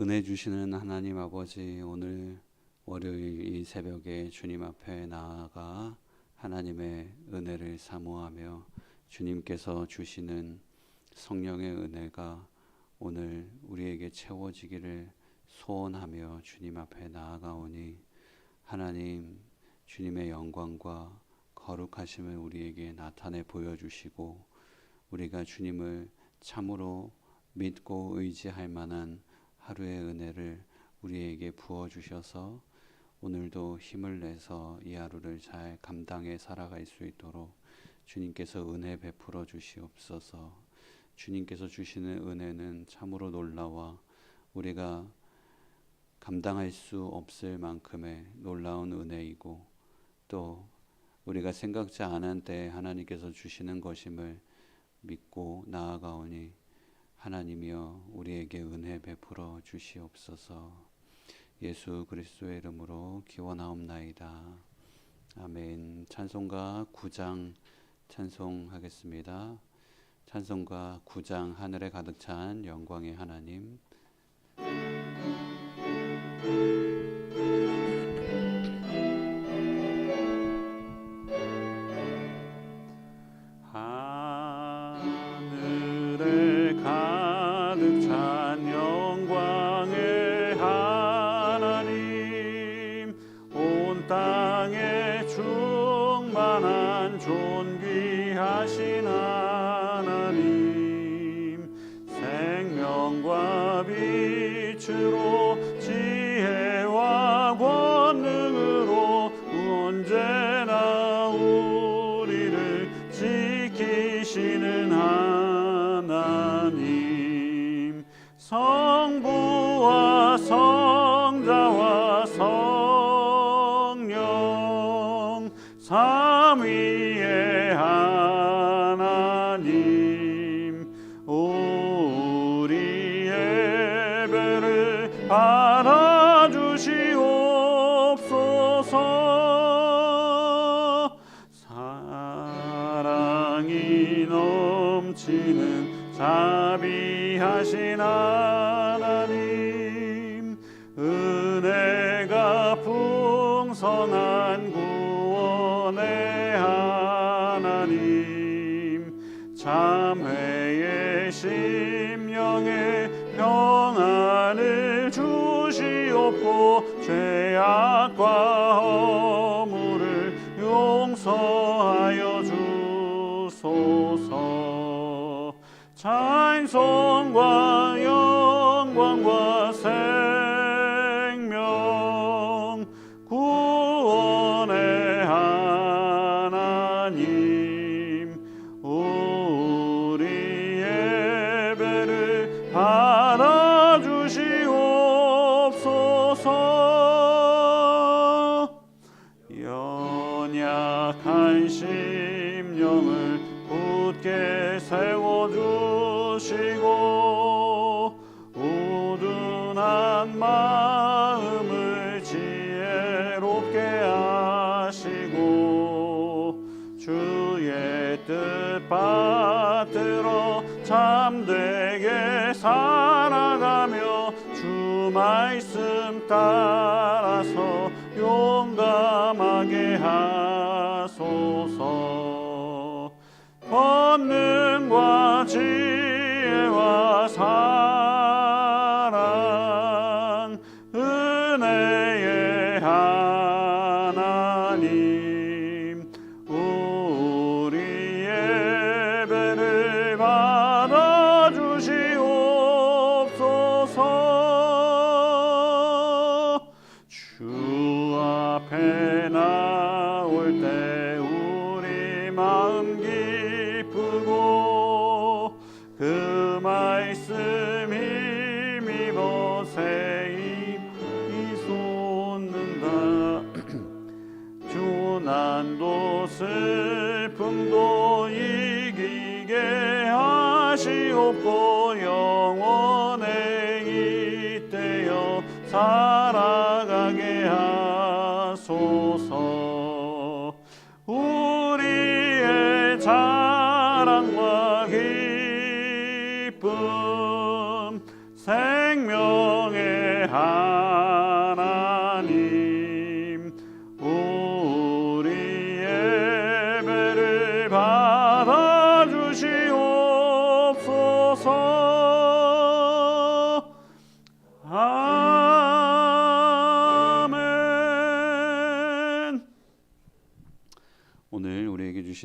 은혜 주시는 하나님 아버지 오늘 월요일 이 새벽에 주님 앞에 나아가 하나님의 은혜를 사모하며 주님께서 주시는 성령의 은혜가 오늘 우리에게 채워지기를 소원하며 주님 앞에 나아가오니 하나님 주님의 영광과 거룩하심을 우리에게 나타내 보여주시고 우리가 주님을 참으로 믿고 의지할 만한 하루의 은혜를 우리에게 부어 주셔서 오늘도 힘을 내서 이 하루를 잘 감당해 살아갈 수 있도록 주님께서 은혜 베풀어 주시옵소서. 주님께서 주시는 은혜는 참으로 놀라와 우리가 감당할 수 없을 만큼의 놀라운 은혜이고 또 우리가 생각지 않은 때 하나님께서 주시는 것임을 믿고 나아가오니 하나님이여 우리에게 은혜 베풀어 주시옵소서. 예수 그리스도의 이름으로 기원하옵나이다. 아멘. 찬송가 9장 찬송하겠습니다. 찬송가 9장 하늘에 가득 찬 영광의 하나님. 하늘에 가득 넘치는 자비하신 연약한 심령을 굳게 세워주시고 우둔한 마음을 지혜롭게 하시고 주의 뜻 받들어 참되게 살아가며 주 말씀 따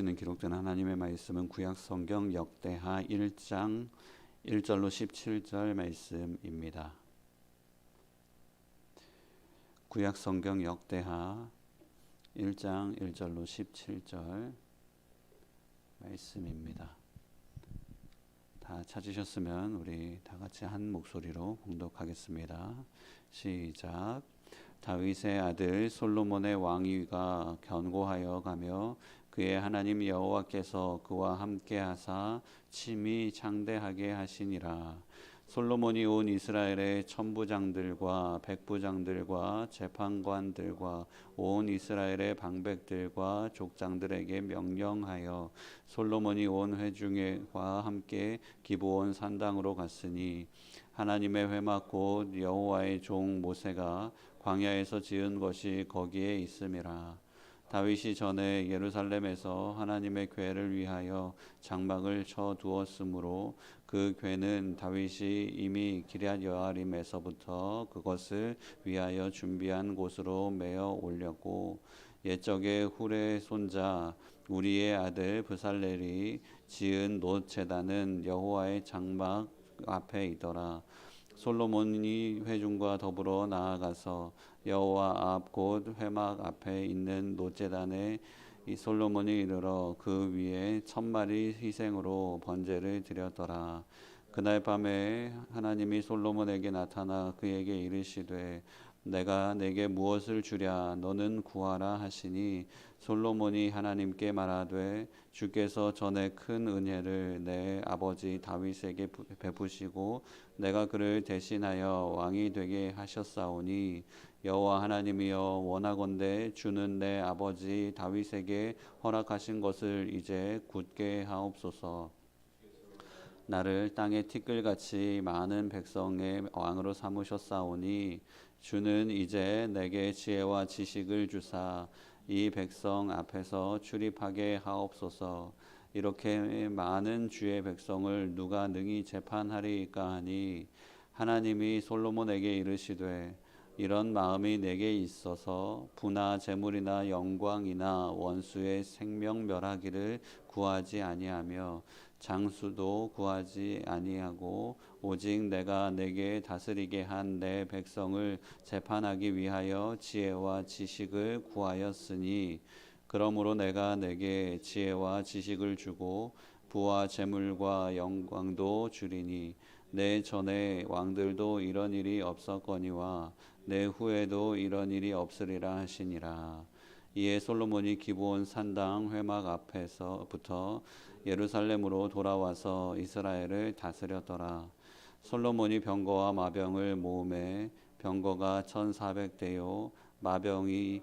주시는 기록된 하나님의 말씀은 구약 성경 역대하 1장 1절로 17절 말씀입니다. 구약 성경 역대하 1장 1절로 17절 말씀입니다. 다 찾으셨으면 우리 다 같이 한 목소리로 봉독하겠습니다. 시작. 다윗의 아들 솔로몬의 왕위가 견고하여 가며 그의 하나님 여호와께서 그와 함께 하사 침이 창대하게 하시니라. 솔로몬이 온 이스라엘의 천부장들과 백부장들과 재판관들과 온 이스라엘의 방백들과 족장들에게 명령하여 솔로몬이 온 회중과 함께 기브온 산당으로 갔으니 하나님의 회막 곧 여호와의 종 모세가 광야에서 지은 것이 거기에 있음이라. 다윗이 전에 예루살렘에서 하나님의 궤를 위하여 장막을 쳐 두었으므로 그 궤는 다윗이 이미 기럇 여아림에서부터 그것을 위하여 준비한 곳으로 메어 올렸고 옛적에 훌의 손자 우리의 아들 브살렐이 지은 노 제단은 여호와의 장막 앞에 있더라. 솔로몬이 회중과 더불어 나아가서 여호와 앞 곧 회막 앞에 있는 노제단에 이 솔로몬이 이르러 그 위에 천 마리 희생으로 번제를 드렸더라. 그날 밤에 하나님이 솔로몬에게 나타나 그에게 이르시되 내가 내게 무엇을 주랴 너는 구하라 하시니 솔로몬이 하나님께 말하되 주께서 전에 큰 은혜를 내 아버지 다윗에게 베푸시고 내가 그를 대신하여 왕이 되게 하셨사오니 여호와 하나님이여 원하건대 주는 내 아버지 다윗에게 허락하신 것을 이제 굳게 하옵소서. 나를 땅의 티끌같이 많은 백성의 왕으로 삼으셨사오니 주는 이제 내게 지혜와 지식을 주사 이 백성 앞에서 출입하게 하옵소서. 이렇게 많은 주의 백성을 누가 능히 재판하리까 하니 하나님이 솔로몬에게 이르시되 이런 마음이 내게 있어서 부나 재물이나 영광이나 원수의 생명 멸하기를 구하지 아니하며 장수도 구하지 아니하고 오직 내가 내게 다스리게 한 내 백성을 재판하기 위하여 지혜와 지식을 구하였으니 그러므로 내가 내게 지혜와 지식을 주고 부와 재물과 영광도 주리니 내 전에 왕들도 이런 일이 없었거니와 내 후에도 이런 일이 없으리라 하시니라. 이에 솔로몬이 기브온 산당 회막 앞에서부터 예루살렘으로 돌아와서 이스라엘을 다스렸더라. 솔로몬이 병거와 마병을 모음에 병거가 1400대요 마병이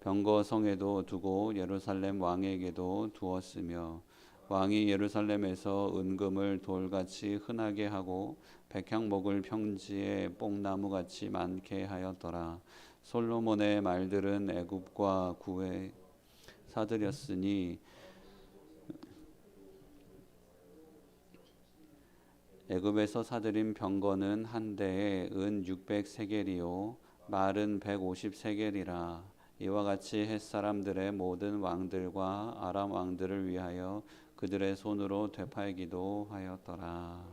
병거 성에도 두고 예루살렘 왕에게도 두었으며 왕이 예루살렘에서 은금을 돌같이 흔하게 하고 백향목을 평지에 뽕나무같이 많게 하였더라. 솔로몬의 말들은 애굽과 구에 사들였으니 애굽에서 사들인 병거는 한 대에 은 600세겔이요 말은 150세겔이라 이와 같이 햇 사람들의 모든 왕들과 아람 왕들을 위하여 그들의 손으로 되팔기도 하였더라.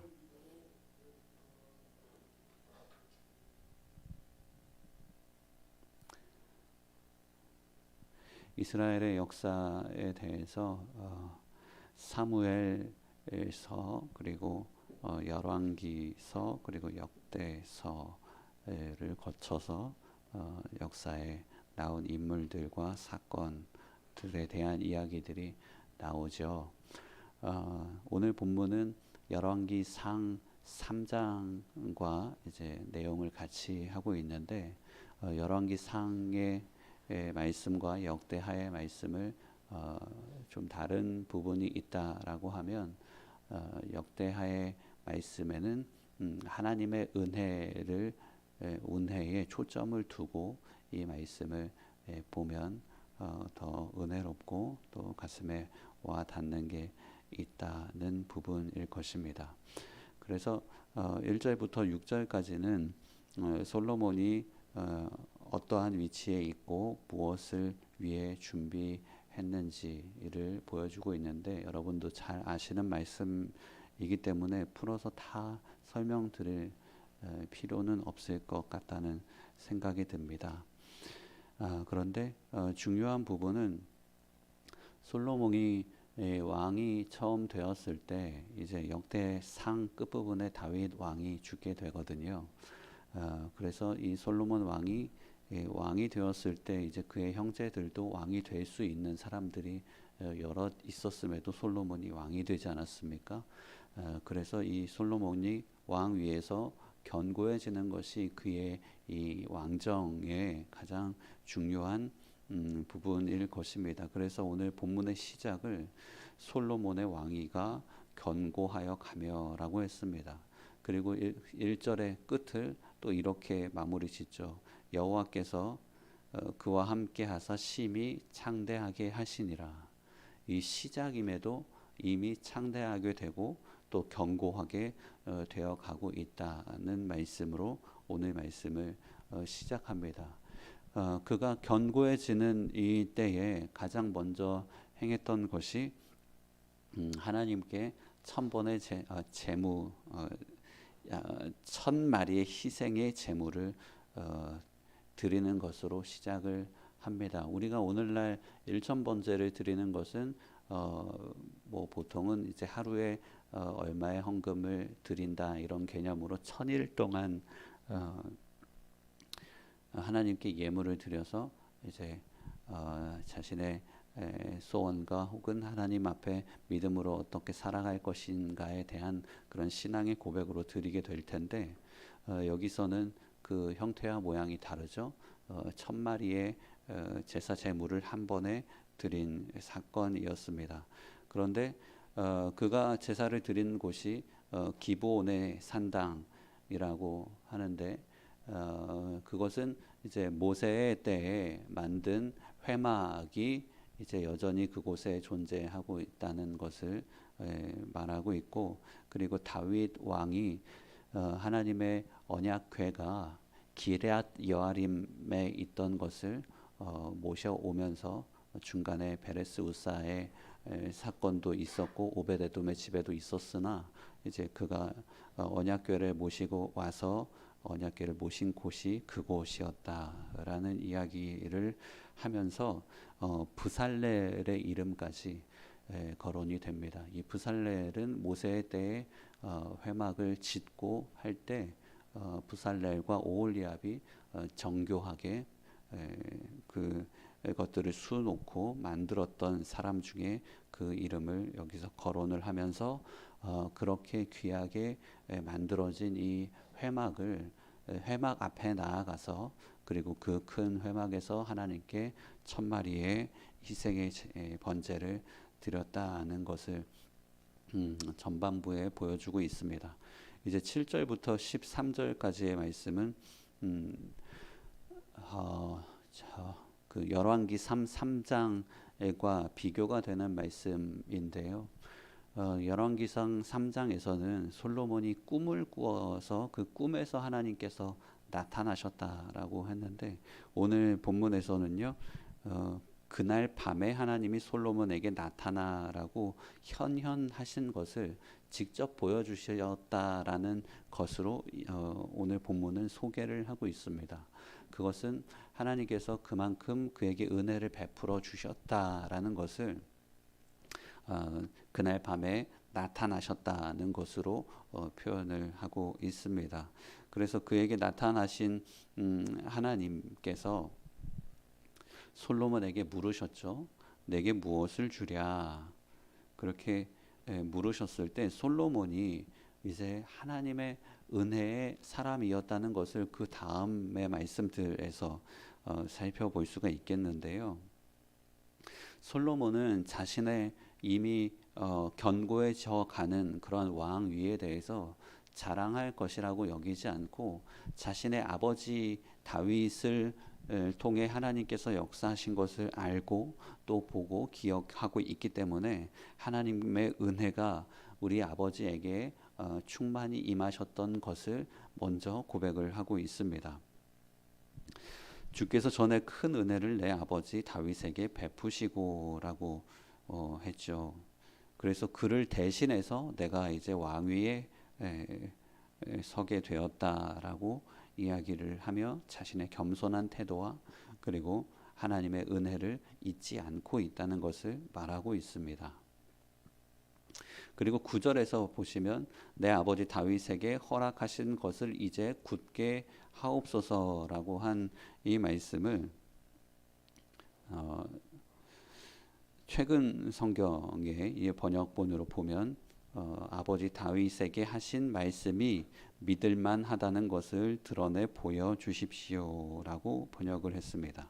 이스라엘의 역사에 대해서 어, 사무엘서 그리고 어, 열왕기서 그리고 역대서를 거쳐서 어, 역사에 나온 인물들과 사건들에 대한 이야기들이 나오죠. 어, 오늘 본문은 열왕기 상 3장과 이제 내용을 같이 하고 있는데 어, 열왕기 상의 말씀과 역대하의 말씀을 어, 좀 다른 부분이 있다라고 하면 어, 역대하의 말씀에는 음, 하나님의 은혜를 에, 은혜에 초점을 두고 이 말씀을 에, 보면 어, 더 은혜롭고 또 가슴에 와 닿는 게 있다는 부분일 것입니다. 그래서 어, 1절부터 6절까지는 어, 솔로몬이 어, 어떠한 위치에 있고 무엇을 위해 준비했는지를 보여주고 있는데 여러분도 잘 아시는 말씀 이기 때문에 풀어서 다 설명드릴 에, 필요는 없을 것 같다는 생각이 듭니다. 아, 그런데 어, 중요한 부분은 솔로몬이 예, 왕이 처음 되었을 때 이제 역대상 끝부분에 다윗 왕이 죽게 되거든요. 어, 그래서 이 솔로몬 왕이 예, 왕이 되었을 때 이제 그의 형제들도 왕이 될 수 있는 사람들이 어, 여러 있었음에도 솔로몬이 왕이 되지 않았습니까? 어, 그래서 이 솔로몬이 왕 위에서 견고해지는 것이 그의 이 왕정의 가장 중요한 음, 부분일 것입니다. 그래서 오늘 본문의 시작을 솔로몬의 왕위가 견고하여 가며라고 했습니다. 그리고 1, 절의 끝을 또 이렇게 마무리 짓죠. 여호와께서 어, 그와 함께 하사 심히 창대하게 하시니라. 이 시작임에도 이미 창대하게 되고 또 견고하게 어, 되어 가고 있다는 말씀으로 오늘 말씀을 어, 시작합니다. 어, 그가 견고해지는 이 때에 가장 먼저 행했던 것이 음, 하나님께 천 번의 제무 어, 천 마리의 희생의 제물을 어, 드리는 것으로 시작을 합니다. 우리가 오늘날 일천 번제를 드리는 것은 어, 뭐 보통은 이제 하루에 어, 얼마의 헌금을 드린다 이런 개념으로 천일 동안 어, 하나님께 예물을 드려서 이제 어, 자신의 에, 소원과 혹은 하나님 앞에 믿음으로 어떻게 살아갈 것인가에 대한 그런 신앙의 고백으로 드리게 될 텐데 어, 여기서는 그 형태와 모양이 다르죠. 어, 천 마리의 어, 제사 제물을 한 번에 드린 사건이었습니다. 그런데 어, 그가 제사를 드린 곳이 어, 기브온의 산당이라고 하는데 어, 그것은 이제 모세의 때에 만든 회막이 이제 여전히 그곳에 존재하고 있다는 것을 에, 말하고 있고 그리고 다윗 왕이 어, 하나님의 언약궤가 기레앗 여아림에 있던 것을 어, 모셔오면서 중간에 베레스 우사의 에, 사건도 있었고 오베데 돔의 집에도 있었으나 이제 그가 어, 언약궤를 모시고 와서 언약궤를 모신 곳이 그곳이었다라는 이야기를 하면서 어, 부살렐의 이름까지 에, 거론이 됩니다. 이 부살렐은 모세 때에 어, 회막을 짓고 할때 어, 부살렐과 오홀리압이 어, 정교하게 에, 그 것들을 수놓고 만들었던 사람 중에 그 이름을 여기서 거론을 하면서 어, 그렇게 귀하게 에, 만들어진 이 회막을 회막 앞에 나아가서 그리고 그 큰 회막에서 하나님께 천 마리의 희생의 번제를 드렸다는 것을 음, 전반부에 보여주고 있습니다. 이제 7절부터 13절까지의 말씀은 음, 어, 그 열왕기 3 3장과 비교가 되는 말씀인데요. 어, 열왕기상 3장에서는 솔로몬이 꿈을 꾸어서 그 꿈에서 하나님께서 나타나셨다라고 했는데 오늘 본문에서는요. 어, 그날 밤에 하나님이 솔로몬에게 나타나라고 현현하신 것을 직접 보여주셨다라는 것으로 어, 오늘 본문은 소개를 하고 있습니다. 그것은 하나님께서 그만큼 그에게 은혜를 베풀어 주셨다라는 것을 어, 그날 밤에 나타나셨다는 것으로 어, 표현을 하고 있습니다. 그래서 그에게 나타나신 음, 하나님께서 솔로몬에게 물으셨죠. 내게 무엇을 주랴? 그렇게 에, 물으셨을 때 솔로몬이 이제 하나님의 은혜의 사람이었다는 것을 그 다음의 말씀들에서 어, 살펴볼 수가 있겠는데요. 솔로몬은 자신의 이미 어, 견고해져 가는 그런 왕 위에 대해서 자랑할 것이라고 여기지 않고 자신의 아버지 다윗을 을 통해 하나님께서 역사하신 것을 알고 또 보고 기억하고 있기 때문에 하나님의 은혜가 우리 아버지에게 어, 충만히 임하셨던 것을 먼저 고백을 하고 있습니다. 주께서 전에 큰 은혜를 내 아버지 다윗에게 베푸시고라고 어, 했죠. 그래서 그를 대신해서 내가 이제 왕위에 에, 에, 서게 되었다라고 이야기를 하며 자신의 겸손한 태도와 그리고 하나님의 은혜를 잊지 않고 있다는 것을 말하고 있습니다. 그리고 구절에서 보시면 내 아버지 다윗에게 허락하신 것을 이제 굳게 하옵소서라고 한 이 말씀을 어, 최근 성경의 이 번역본으로 보면 어, 아버지 다윗에게 하신 말씀이 믿을만 하다는 것을 드러내 보여 주십시오라고 번역을 했습니다.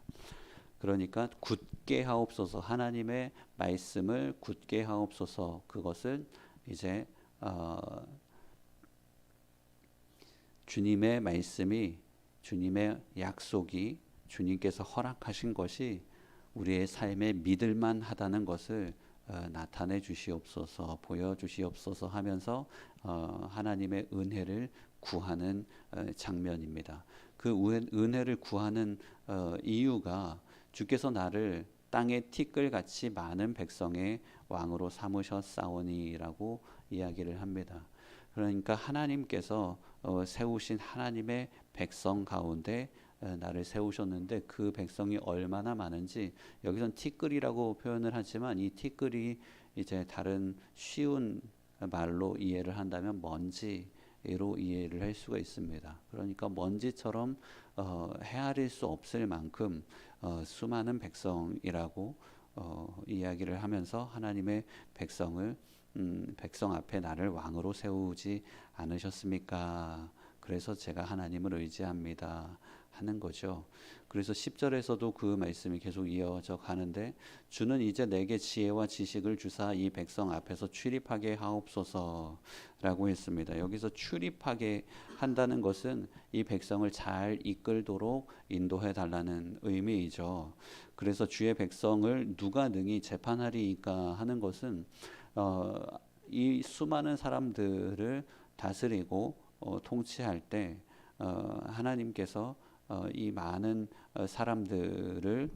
그러니까 굳게 하옵소서 하나님의 말씀을 굳게 하옵소서 그것을 이제 어, 주님의 말씀이 주님의 약속이 주님께서 허락하신 것이 우리의 삶에 믿을만 하다는 것을 어, 나타내 주시옵소서 보여 주시옵소서 하면서 어, 하나님의 은혜를 구하는 어, 장면입니다. 그 은혜를 구하는 어, 이유가 주께서 나를 땅의 티끌 같이 많은 백성의 왕으로 삼으셨사오니라고 이야기를 합니다. 그러니까 하나님께서 어, 세우신 하나님의 백성 가운데 어, 나를 세우셨는데 그 백성이 얼마나 많은지 여기선 티끌이라고 표현을 하지만 이 티끌이 이제 다른 쉬운 말로 이해를 한다면 먼지로 이해를 할 수가 있습니다. 그러니까 먼지처럼 어, 헤아릴 수 없을 만큼 어, 수많은 백성이라고 어, 이야기를 하면서 하나님의 백성을 음, 백성 앞에 나를 왕으로 세우지 않으셨습니까? 그래서 제가 하나님을 의지합니다. 하는 거죠. 그래서 10절에서도 그 말씀이 계속 이어져 가는데 주는 이제 내게 지혜와 지식을 주사 이 백성 앞에서 출입하게 하옵소서라고 했습니다. 여기서 출입하게 한다는 것은 이 백성을 잘 이끌도록 인도해 달라는 의미이죠. 그래서 주의 백성을 누가 능히 재판하리까 하는 것은 어, 이 수많은 사람들을 다스리고 어, 통치할 때 어, 하나님께서 어, 이 많은 어, 사람들을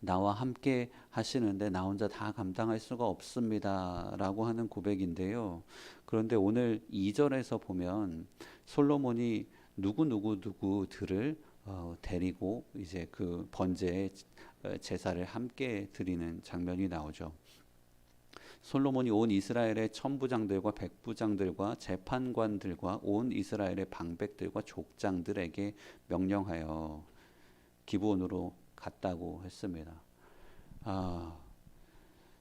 나와 함께 하시는데 나 혼자 다 감당할 수가 없습니다라고 하는 고백인데요. 그런데 오늘 2절에서 보면 솔로몬이 누구 누구 누구들을 어, 데리고 이제 그 번제의 어, 제사를 함께 드리는 장면이 나오죠. 솔로몬이 온 이스라엘의 천부장들과 백부장들과 재판관들과 온 이스라엘의 방백들과 족장들에게 명령하여 기본으로 갔다고 했습니다. 아,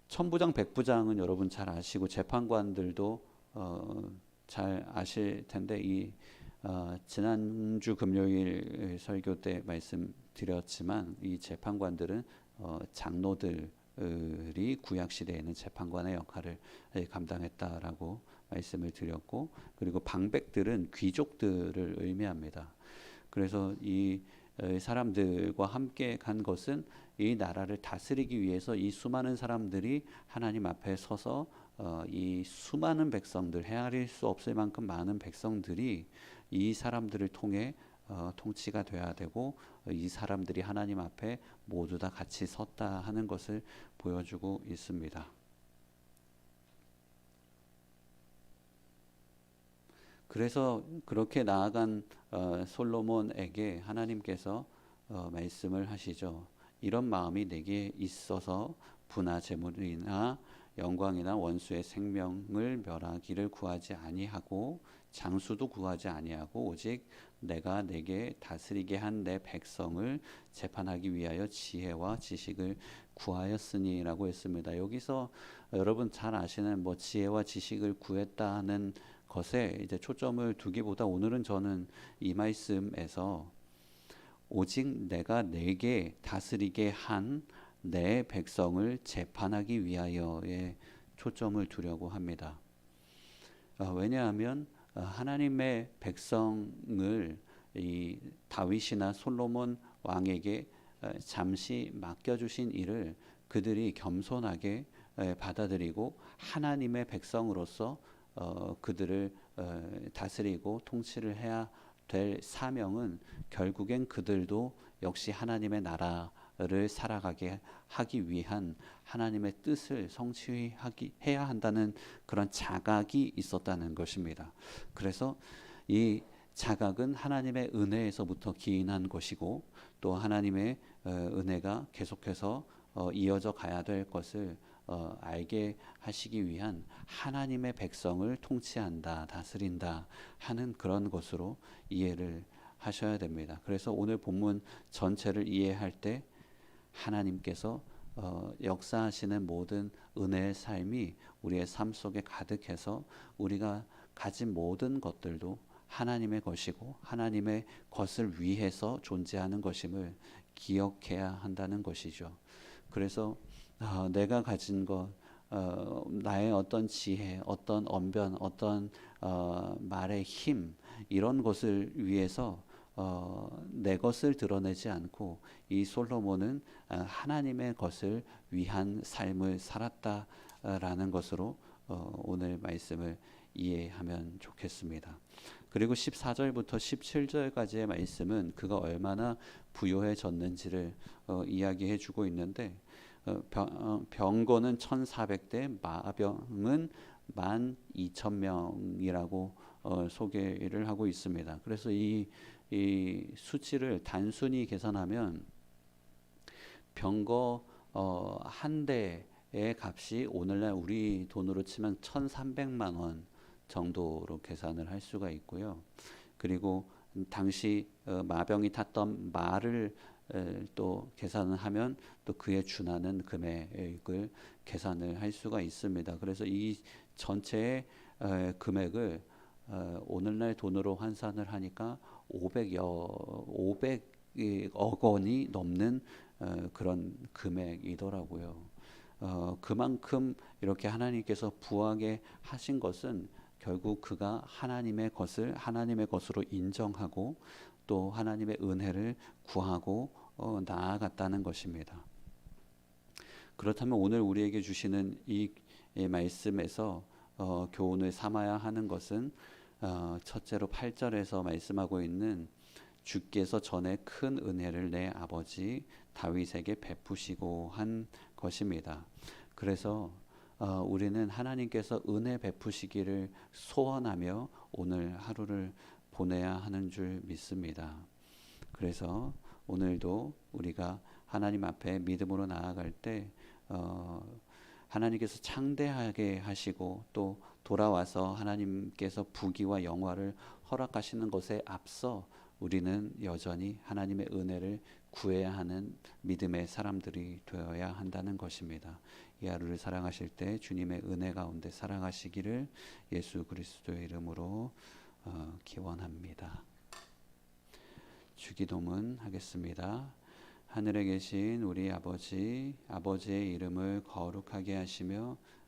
천부장, 백부장은 여러분 잘 아시고 재판관들도 어, 잘 아실 텐데 이 어, 지난주 금요일 설교 때 말씀드렸지만 이 재판관들은 어, 장로들 이 구약 시대에는 재판관의 역할을 감당했다라고 말씀을 드렸고 그리고 방백들은 귀족들을 의미합니다. 그래서 이 사람들과 함께 간 것은 이 나라를 다스리기 위해서 이 수많은 사람들이 하나님 앞에 서서 어, 이 수많은 백성들 헤아릴 수 없을 만큼 많은 백성들이 이 사람들을 통해 어, 통치가 돼야 되고 어, 이 사람들이 하나님 앞에 모두 다 같이 섰다 하는 것을 보여주고 있습니다. 그래서 그렇게 나아간 어, 솔로몬에게 하나님께서 어, 말씀을 하시죠. 이런 마음이 내게 있어서 분하 재물이나 영광이나 원수의 생명을 멸하기를 구하지 아니하고 장수도 구하지 아니하고 오직 내가 내게 다스리게 한 내 백성을 재판하기 위하여 지혜와 지식을 구하였으니라고 했습니다. 여기서 여러분 잘 아시는 뭐 지혜와 지식을 구했다는 것에 이제 초점을 두기보다 오늘은 저는 이 말씀에서 오직 내가 내게 다스리게 한 내 백성을 재판하기 위하여의 초점을 두려고 합니다. 아, 왜냐하면 어, 하나님의 백성을 이 다윗이나 솔로몬 왕에게 어, 잠시 맡겨주신 일을 그들이 겸손하게 에, 받아들이고 하나님의 백성으로서 어, 그들을 어, 다스리고 통치를 해야 될 사명은 결국엔 그들도 역시 하나님의 나라 를 살아가게 하기 위한 하나님의 뜻을 성취하기 해야 한다는 그런 자각이 있었다는 것입니다. 그래서 이 자각은 하나님의 은혜에서부터 기인한 것이고 또 하나님의 어, 은혜가 계속해서 어, 이어져 가야 될 것을 어, 알게 하시기 위한 하나님의 백성을 통치한다, 다스린다 하는 그런 것으로 이해를 하셔야 됩니다. 그래서 오늘 본문 전체를 이해할 때 하나님께서 어, 역사하시는 모든 은혜의 삶이 우리의 삶 속에 가득해서 우리가 가진 모든 것들도 하나님의 것이고 하나님의 것을 위해서 존재하는 것임을 기억해야 한다는 것이죠. 그래서 어, 내가 가진 것, 어, 나의 어떤 지혜, 어떤 언변, 어떤 어, 말의 힘 이런 것을 위해서 어, 내 것을 드러내지 않고 이 솔로몬은 어, 하나님의 것을 위한 삶을 살았다라는 것으로 어, 오늘 말씀을 이해하면 좋겠습니다. 그리고 14절부터 17절까지의 말씀은 그가 얼마나 부요해졌는지를 어, 이야기해 주고 있는데 어, 병, 어, 병거는 1,400대, 마병은 12,000명이라고 어, 소개를 하고 있습니다. 그래서 이, 이 수치를 단순히 계산하면 병거 어, 한 대의 값이 오늘날 우리 돈으로 치면 1,300만 원 정도로 계산을 할 수가 있고요. 그리고 당시 어, 마병이 탔던 말을 에, 또 계산을 하면 또 그에 준하는 금액을 계산을 할 수가 있습니다. 그래서 이 전체의 에, 금액을 어, 오늘날 돈으로 환산을 하니까 500여 500억 원이 넘는 어, 그런 금액이더라고요. 어, 그만큼 이렇게 하나님께서 부하게 하신 것은 결국 그가 하나님의 것을 하나님의 것으로 인정하고 또 하나님의 은혜를 구하고 어, 나아갔다는 것입니다. 그렇다면 오늘 우리에게 주시는 이, 이 말씀에서 어, 교훈을 삼아야 하는 것은 어, 첫째로 8절에서 말씀하고 있는 주께서 전에 큰 은혜를 내 아버지 다윗에게 베푸시고 한 것입니다. 그래서 어, 우리는 하나님께서 은혜 베푸시기를 소원하며 오늘 하루를 보내야 하는 줄 믿습니다. 그래서 오늘도 우리가 하나님 앞에 믿음으로 나아갈 때 어, 하나님께서 창대하게 하시고 또 돌아와서 하나님께서 부귀와 영화를 허락하시는 것에 앞서 우리는 여전히 하나님의 은혜를 구해야 하는 믿음의 사람들이 되어야 한다는 것입니다. 이 하루를 사랑하실 때 주님의 은혜 가운데 사랑하시기를 예수 그리스도의 이름으로 어, 기원합니다. 주기도문 하겠습니다. 하늘에 계신 우리 아버지, 아버지의 이름을 거룩하게 하시며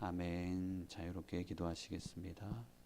아멘. 자유롭게 기도하시겠습니다.